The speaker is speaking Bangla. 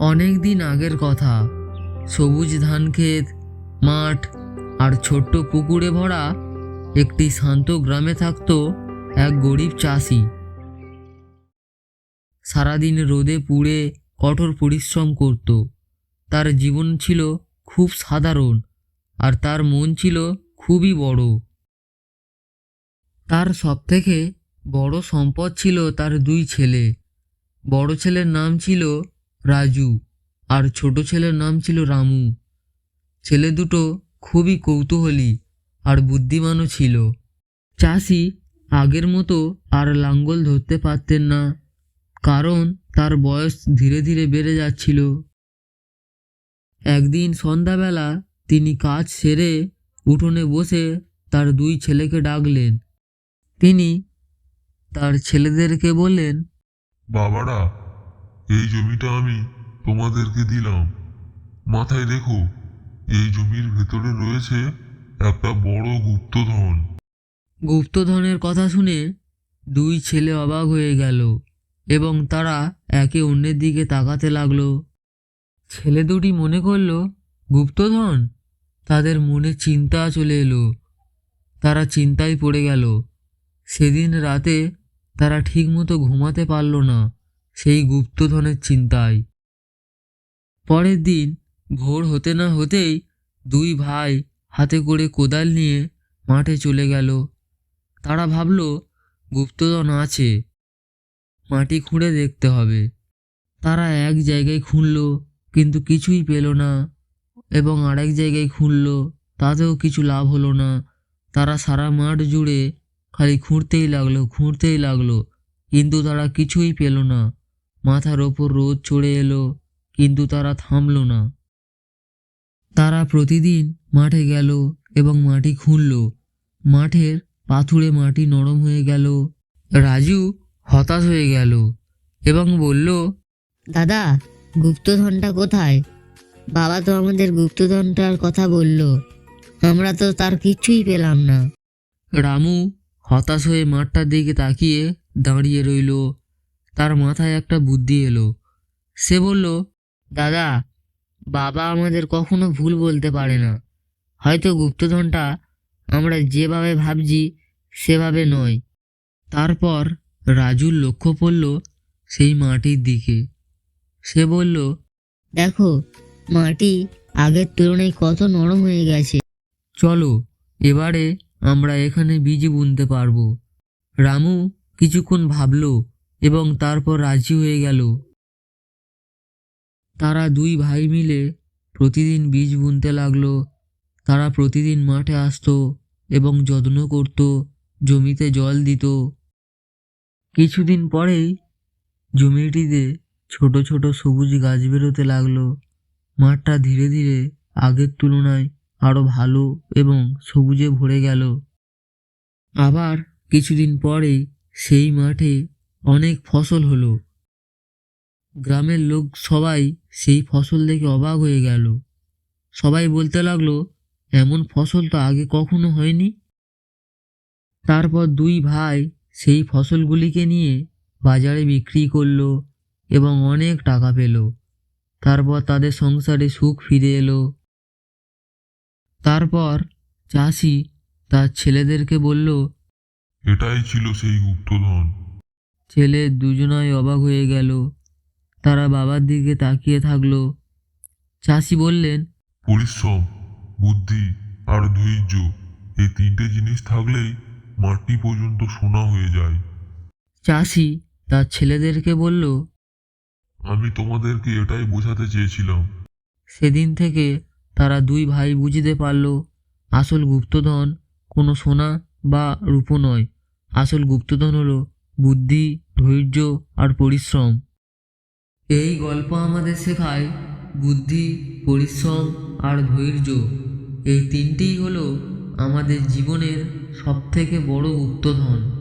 অনেক দিন আগের কথা। সবুজ ধান ক্ষেত, মাঠ আর ছোট্ট পুকুরে ভরা একটি শান্ত গ্রামে থাকতো এক গরিব চাষি। সারাদিন রোদে পুড়ে কঠোর পরিশ্রম করত। তার জীবন ছিল খুব সাধারণ আর তার মন ছিল খুবই বড়। তার সবথেকে বড় সম্পদ ছিল তার দুই ছেলে। বড় ছেলের নাম ছিল রাজু, আর ছোট ছেলের নাম ছিল রামু। ছেলে দুটো খুবই কৌতূহলী আর বুদ্ধিমানও ছিল। চাষি আগের মতো আর লাঙ্গল ধরতে পারতেন না, কারণ তার বয়স ধীরে ধীরে বেড়ে যাচ্ছিল। একদিন সন্ধ্যাবেলা তিনি কাজ সেরে উঠোনে বসে তার দুই ছেলেকে ডাকলেন। তিনি তার ছেলেদেরকে বললেন, বাবারা এই জমিটা আমি তোমাদেরকে দিলাম। মাথায় রেখো, এই জমির ভেতরে রয়েছে একটা বড় গুপ্তধন। গুপ্তধনের কথা শুনে দুই ছেলে অবাক হয়ে গেল এবং তারা একে অন্যের দিকে তাকাতে লাগল। ছেলে দুটি মনে করল, গুপ্তধন? তাদের মনে চিন্তা চলে এলো। তারা চিন্তায় পড়ে গেল। সেদিন রাতে তারা ঠিকমতো ঘুমাতে পারল না। সেই গুপ্তধনের চিন্তায়। পরের দিন ভোর হতে না হতেই দুই ভাই হাতে করে কোদাল নিয়ে মাঠে চলে গেল। তারা ভাবল, গুপ্তধন আছে, মাটি খুঁড়ে দেখতে হবে। তারা এক জায়গায় খুঁড়ল, কিন্তু কিছুই পেল না, এবং আরেক জায়গায় খুঁড়ল, তাতেও কিছু লাভ হলো না। তারা সারা মাঠ জুড়ে খালি খুঁড়তেই লাগল খুঁড়তেই লাগল, কিন্তু তারা কিছুই পেল না। মাথার ওপর রোদ চড়ে এলো কিন্তু তারা থামলো না। তারা প্রতিদিন মাঠে গেল এবং মাটি খুঁড়ল। মাঠের পাথুরে মাটি নরম হয়ে গেল। রাজু হতাশ হয়ে গেল এবং বলল দাদা গুপ্তধনটা কোথায়? বাবা তো আমাদের গুপ্তধনটার কথা বলল। আমরা তো তার কিছুই পেলাম না। রামু হতাশ হয়ে মাঠটার দিকে তাকিয়ে দাঁড়িয়ে রইল। তার মাথায় একটা বুদ্ধি এলো। সে বলল দাদা বাবা আমাদের কখনো ভুল বলতে পারে না। হয়তো গুপ্তধনটা আমরা যেভাবে ভাবছি সেভাবে নয়। তারপর রাজুর লক্ষ্য পড়ল সেই মাটির দিকে। সে বলল দেখো মাটি আগের তুলনায় কত নরম হয়ে গেছে। চলো এবারে আমরা এখানে বীজ বুনতে পারব। রামু কিছুক্ষণ ভাবলো এবং তারপর রাজি হয়ে গেল। তারা দুই ভাই মিলে প্রতিদিন বীজ বুনতে লাগল। তারা প্রতিদিন মাঠে আসতো এবং যত্ন করত, জমিতে জল দিত। কিছুদিন পরেই জমিটিতে ছোট ছোট সবুজ গাছ বেরোতে লাগল। মাঠটা ধীরে ধীরে আগের তুলনায় আরও ভালো এবং সবুজে ভরে গেল। আবার কিছুদিন পরেই সেই মাঠে অনেক ফসল হলো। গ্রামের লোক সবাই সেই ফসল দেখে অবাক হয়ে গেল। সবাই বলতে লাগল, এমন ফসল তো আগে কখনো হয়নি। তারপর দুই ভাই সেই ফসলগুলিকে নিয়ে বাজারে বিক্রি করল এবং অনেক টাকা পেল। তারপর তাদের সংসারে সুখ ফিরে এলো। তারপর চাষি তার ছেলেদেরকে বলল, এটাই ছিল সেই গুপ্তধন। ছেলে দুজনাই অবাক হয়ে গেল। তারা বাবার দিকে তাকিয়ে থাকল। চাষি বললেন পরিশ্রম বুদ্ধি আর ধৈর্য এই তিনটে জিনিস থাকলেই মাটি পর্যন্ত সোনা হয়ে যায়। চাষি তার ছেলেদেরকে বলল আমি তোমাদেরকে এটাই বোঝাতে চেয়েছিলাম। সেদিন থেকে তারা দুই ভাই বুঝতে পারল আসল গুপ্তধন কোনো সোনা বা রূপো নয়। আসল গুপ্তধন হলো বুদ্ধি, ধৈর্য আর পরিশ্রম। এই গল্প আমাদের শেখায় বুদ্ধি, পরিশ্রম আর ধৈর্য। এই তিনটেই হলো আমাদের জীবনের সবথেকে বড় গুপ্তধন